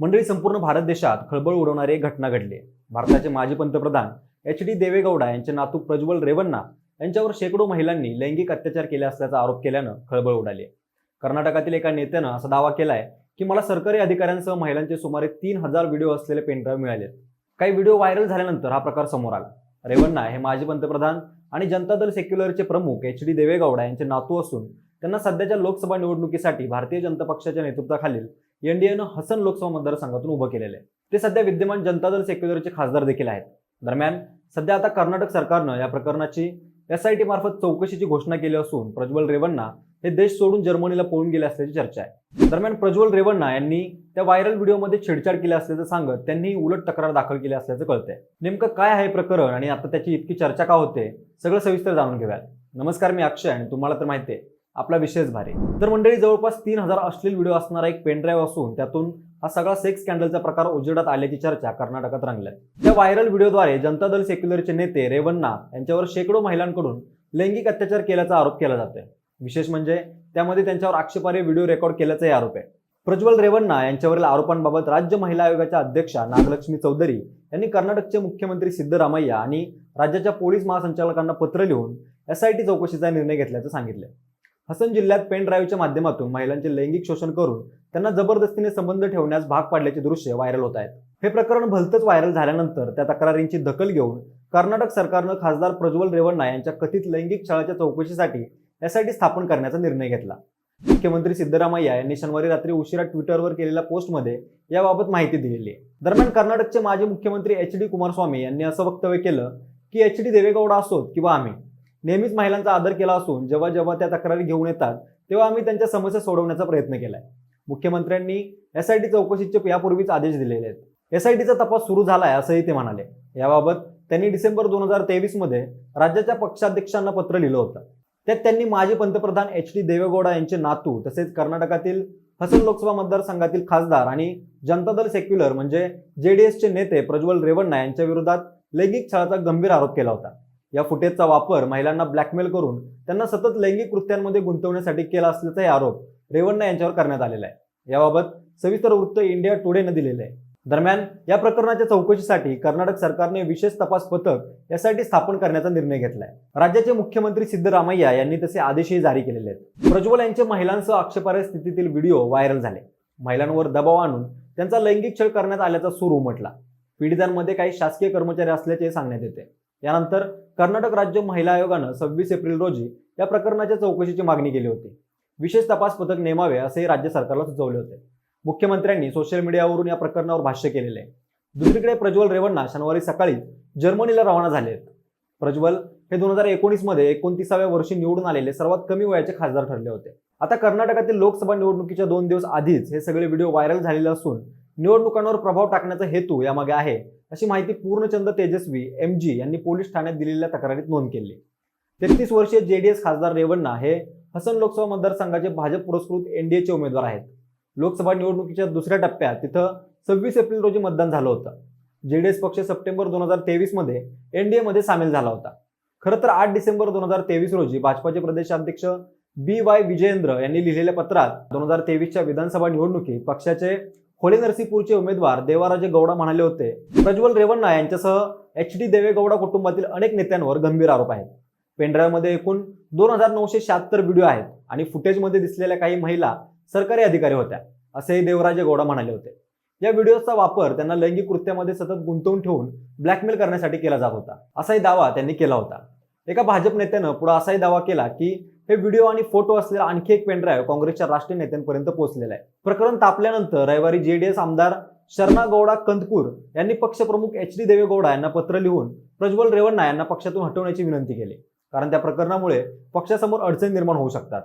मंडळी संपूर्ण भारत देशात खळबळ उडवणारी एक घटना घडली भारताचे माजी पंतप्रधान एच डी देवेगौडा यांचे नातू प्रज्वल रेवन्ना यांच्यावर शेकडो महिलांनी लैंगिक अत्याचार केले असल्याचा आरोप केल्यानं खळबळ उडाली कर्नाटकातील एका नेत्यानं असा दावा केलाय की मला सरकारी अधिकाऱ्यांसह महिलांचे सुमारे तीन हजार व्हिडिओ असलेले पेनड्राईव्ह मिळाले काही व्हिडिओ व्हायरल झाल्यानंतर हा प्रकार समोर आला. रेवन्ना हे माजी पंतप्रधान आणि जनता दल सेक्युलरचे प्रमुख एच डी देवेगौडा यांचे नातू असून त्यांना सध्याच्या लोकसभा निवडणुकीसाठी भारतीय जनता पक्षाच्या नेतृत्वाखालील एनडीएनं हसन लोकसभा मतदारसंघातून उभं केलेलं आहे. ते सध्या विद्यमान जनता दल सेक्युलरचे खासदार देखील आहेत. दरम्यान सध्या आता कर्नाटक सरकारनं या प्रकरणाची एस आय टी मार्फत चौकशीची घोषणा केली असून प्रज्वल रेवन्ना हे देश सोडून जर्मनीला पळून गेले असल्याची चर्चा आहे. दरम्यान प्रज्वल रेवन्ना यांनी त्या व्हायरल व्हिडिओमध्ये छेडछाड केली असल्याचं सांगत त्यांनी उलट तक्रार दाखल केली असल्याचं कळतंय. नेमकं काय आहे प्रकरण आणि आता त्याची इतकी चर्चा का होते सगळं सविस्तर जाणून घेऊयात. नमस्कार मी अक्षय आणि तुम्हाला तर माहिती आहे आपला विशेष भारी. तर मंडळी जवळपास तीन हजार अश्लील व्हिडिओ असणारा एक पेनड्राईव्ह असून त्यातून हा सगळा सेक्स स्कॅन्डलचा प्रकार उजेडात आल्याची चर्चा कर्नाटकात रंगल्यात. त्या व्हायरल व्हिडिओद्वारे जनता दल सेक्युलरचे नेते रेवन्ना यांच्यावर शेकडो महिलांकडून लैंगिक अत्याचार केल्याचा आरोप केला जातोय. विशेष म्हणजे त्यामध्ये त्यांच्यावर आक्षेपार्ह व्हिडिओ रेकॉर्ड केल्याचाही आरोप आहे. प्रज्वल रेवन्ना यांच्यावरील आरोपांबाबत राज्य महिला आयोगाच्या अध्यक्षा नागलक्ष्मी चौधरी यांनी कर्नाटकचे मुख्यमंत्री सिद्धरामय्या आणि राज्याच्या पोलीस महासंचालकांना पत्र लिहून एस आय टी चौकशीचा निर्णय घेतल्याचं सांगितलं हसन जिल्ह्यात पेन ड्राईव्हच्या माध्यमातून महिलांचे लैंगिक शोषण करून त्यांना जबरदस्तीने संबंध ठेवण्यास भाग पाडल्याचे दृश्य व्हायरल होत आहेत. हे प्रकरण भलतंच व्हायरल झाल्यानंतर त्या तक्रारींची दखल घेऊन कर्नाटक सरकारनं खासदार प्रज्वल रेवन्ना यांच्या कथित लैंगिक छळाच्या चौकशीसाठी एसआयटी स्थापन करण्याचा निर्णय घेतला. मुख्यमंत्री सिद्धरामय्या यांनी शनिवारी रात्री उशिरा ट्विटरवर केलेल्या पोस्टमध्ये याबाबत माहिती दिलेली आहे. दरम्यान कर्नाटकचे माजी मुख्यमंत्री एच डी कुमारस्वामी यांनी असं वक्तव्य केलं की एच डी देवेगौडा असोत किंवा आम्ही नेहमीच महिलांचा आदर केला असून जेव्हा जेव्हा त्या तक्रारी घेऊन येतात तेव्हा आम्ही त्यांच्या समस्या सोडवण्याचा प्रयत्न केलाय. मुख्यमंत्र्यांनी एस आय टी चौकशीचे यापूर्वीच आदेश दिलेले आहेत. एस आय टीचा तपास सुरू झालाय असंही ते म्हणाले. याबाबत त्यांनी डिसेंबर दोन हजार तेवीसमध्ये राज्याच्या पक्षाध्यक्षांना पत्र लिहिलं होतं. त्यात त्यांनी माजी पंतप्रधान एच डी देवेगौडा यांचे नातू तसेच कर्नाटकातील हसन लोकसभा मतदारसंघातील खासदार आणि जनता दल सेक्युलर म्हणजे जेडीएसचे नेते प्रज्वल रेवन्ना यांच्या विरोधात लैंगिक छळाचा गंभीर आरोप केला होता. या फुटेजचा वापर महिलांना ब्लॅकमेल करून त्यांना सतत लैंगिक कृत्यांमध्ये गुंतवण्यासाठी केला असल्याचाही आरोप रेवन्ना यांच्यावर करण्यात आलेला आहे. याबाबत सविस्तर वृत्त इंडिया टुडेनं दिलेलं आहे. दरम्यान या प्रकरणाच्या चौकशीसाठी कर्नाटक सरकारने विशेष तपास पथक यासाठी स्थापन करण्याचा निर्णय घेतलाय. राज्याचे मुख्यमंत्री सिद्धरामय्या यांनी तसे आदेशही जारी केलेले आहेत. प्रज्वल यांचे महिलांसह आक्षेपार्ह स्थितीतील व्हिडिओ व्हायरल झाले. महिलांवर दबाव आणून त्यांचा लैंगिक छळ करण्यात आल्याचा सूर उमटला. पीडितांमध्ये काही शासकीय कर्मचारी असल्याचे सांगण्यात येते. यानंतर कर्नाटक राज्य महिला आयोगानं सव्वीस एप्रिल रोजी या प्रकरणाच्या चौकशीची मागणी केली होती. विशेष तपास पथक नेमावे असेही राज्य सरकारला सुचवले होते. मुख्यमंत्र्यांनी सोशल मीडियावरून या प्रकरणावर भाष्य केलेले आहे. दुसरीकडे प्रज्वल रेवन्ना शनिवारी सकाळी जर्मनीला रवाना झाले आहेत. प्रज्वल हे दोन हजार एकोणीसमध्ये एकोणतीसाव्या वर्षी निवडून आलेले सर्वात कमी वयाचे खासदार ठरले होते. आता कर्नाटकातील लोकसभा निवडणुकीच्या दोन दिवस आधीच हे सगळे व्हिडिओ व्हायरल झालेले असून निवडणुकांवर प्रभाव टाकण्याचा हेतू यामागे आहे अशी माहिती पूर्णचंद तेजस्वी एम जी यांनी पोलीस ठाण्यात दिलेल्या तक्रारीत नोंद केली. तेहतीस वर्षीय जेडीएस खासदार रेवन्ना हे हसन लोकसभा मतदारसंघाचे भाजप पुरस्कृत एनडीएचे उमेदवार आहेत. लोकसभा निवडणुकीच्या दुसऱ्या टप्प्यात तिथं सव्वीस एप्रिल रोजी मतदान झालं होतं. जेडीएस पक्ष सप्टेंबर दोन हजार तेवीसमध्ये सामील झाला होता. खरं तर आठ डिसेंबर दोन हजार तेवीस रोजी भाजपाचे प्रदेशाध्यक्ष बी वाय विजयेंद्र यांनी लिहिलेल्या पत्रात दोन हजार तेवीसच्या विधानसभा निवडणुकीत पक्षाचे खोले नरसीपूरचे उमेदवार देवाराजे गौडा म्हणाले होते प्रज्वल रेवन्ना यांच्यासह एच डी देवेगौडा कुटुंबातील अनेक नेत्यांवर गंभीर आरोप आहेत. पेनड्राईव्हमध्ये एकूण दोन हजार नऊशे शहात्तर व्हिडिओ आहेत आणि फुटेजमध्ये दिसलेल्या काही महिला सरकारी अधिकारी होत्या असेही देवराजे गौडा म्हणाले होते. या व्हिडिओचा वापर त्यांना लैंगिक कृत्यामध्ये सतत गुंतवून ठेवून ब्लॅकमेल करण्यासाठी केला जात होता असाही दावा त्यांनी केला होता. एका भाजप नेत्यानं पुढे असाही दावा केला की हे व्हिडिओ आणि फोटो असलेला आणखी एक पेनड्राईव्ह काँग्रेसच्या राष्ट्रीय नेत्यांपर्यंत पोहोचलेला आहे. प्रकरण तापल्यानंतर रविवारी जेडीएस आमदार शरणा गौडा कंदपूर यांनी पक्षप्रमुख एच डी देवेगौडा यांना पत्र लिहून प्रज्वल रेवण्णा यांना पक्षातून हटवण्याची विनंती केली. कारण त्या प्रकरणामुळे पक्षासमोर अडचणी निर्माण होऊ शकतात.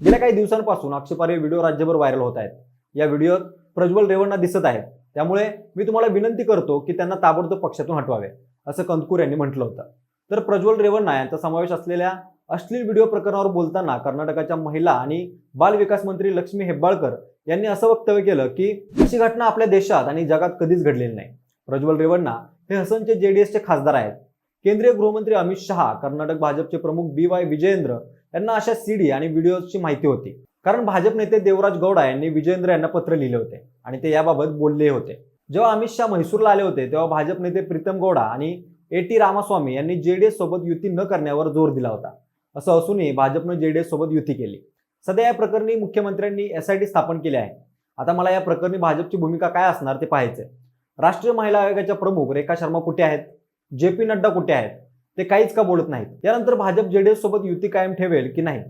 गेल्या काही दिवसांपासून आक्षेपार्ह व्हिडिओ राज्यभर व्हायरल होत आहेत. या व्हिडिओत प्रज्वल रेवण्णा दिसत आहेत. त्यामुळे मी तुम्हाला विनंती करतो की त्यांना ताबडतोब पक्षातून हटवावे असं कंदकूर यांनी म्हटलं होतं. तर प्रज्वल रेवण्णा यांचा समावेश असलेल्या अश्लील व्हिडिओ प्रकरणावर बोलताना कर्नाटकाच्या महिला आणि बाल विकास मंत्री लक्ष्मी हेब्बाळकर यांनी असं वक्तव्य केलं की अशी घटना आपल्या देशात आणि जगात कधीच घडलेली नाही. प्रज्वल रेवण्णा हे हसनचे जेडीएसचे खासदार आहेत. केंद्रीय गृहमंत्री अमित शहा कर्नाटक भाजपचे प्रमुख बी वाय विजयेंद्र यांना अशा सीडी आणि व्हिडिओची माहिती होती. कारण भाजप नेते देवराज गौडा यांनी विजयेंद्र यांना पत्र लिहिले होते आणि ते याबाबत बोलले होते. जेव्हा अमित शहा म्हैसूरला आले होते तेव्हा भाजप नेते प्रीतम गौडा आणि ए टी रामास्वामी यांनी जेडीएस सोबत युती न करण्यावर जोर दिला होता. असं असूनही भाजपनं जेडीएस सोबत युती केली. सध्या या प्रकरणी मुख्यमंत्र्यांनी एसआयटी स्थापन केली आहे. आता मला या प्रकरणी भाजपची भूमिका काय असणार ते पाहायचंय राष्ट्रीय महिला आयोगाच्या प्रमुख रेखा शर्मा कुठे आहेत? जे पी नड्डा कुठे आहेत? ते काहीच का बोलत नाहीत? त्यानंतर भाजप जेडीएस सोबत युती कायम ठेवेल की नाही?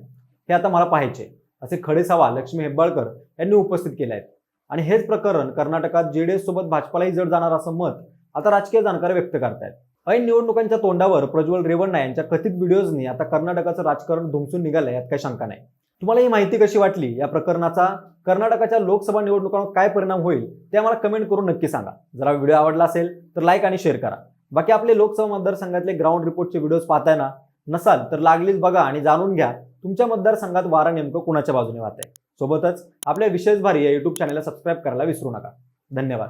हे आता मला पाहायचे असे खडे सवाल लक्ष्मी हेब्बाळकर यांनी उपस्थित केले आहेत. आणि हेच प्रकरण कर्नाटकात जेडीएस सोबत भाजपालाही जड जाणार असं मत आता राजकीय जाणकार व्यक्त करतायत. ऐन निवडणुकांच्या तोंडावर प्रज्वल रेवण्णा यांच्या कथित व्हिडिओजनी आता कर्नाटकाचं राजकारण धुमसून निघालं यात काही शंका नाही. तुम्हाला ही माहिती कशी वाटली? या प्रकरणाचा कर्नाटकाच्या लोकसभा निवडणुकांवर काय परिणाम होईल ते आम्हाला कमेंट करून नक्की सांगा. जरा व्हिडिओ आवडला असेल तर लाईक आणि शेअर करा. बाकी आपले लोकसभा मतदारसंघातले ग्राउंड रिपोर्टचे व्हिडिओज पाहताय ना नसाल तर लागलीच बघा आणि जाणून घ्या तुमच्या मतदारसंघात वारा नेमकं कुणाच्या बाजूने वाहत आहे सोबतच आपल्या विशेष भारी या युट्यूब चॅनलला सबस्क्राईब करायला विसरू नका. धन्यवाद.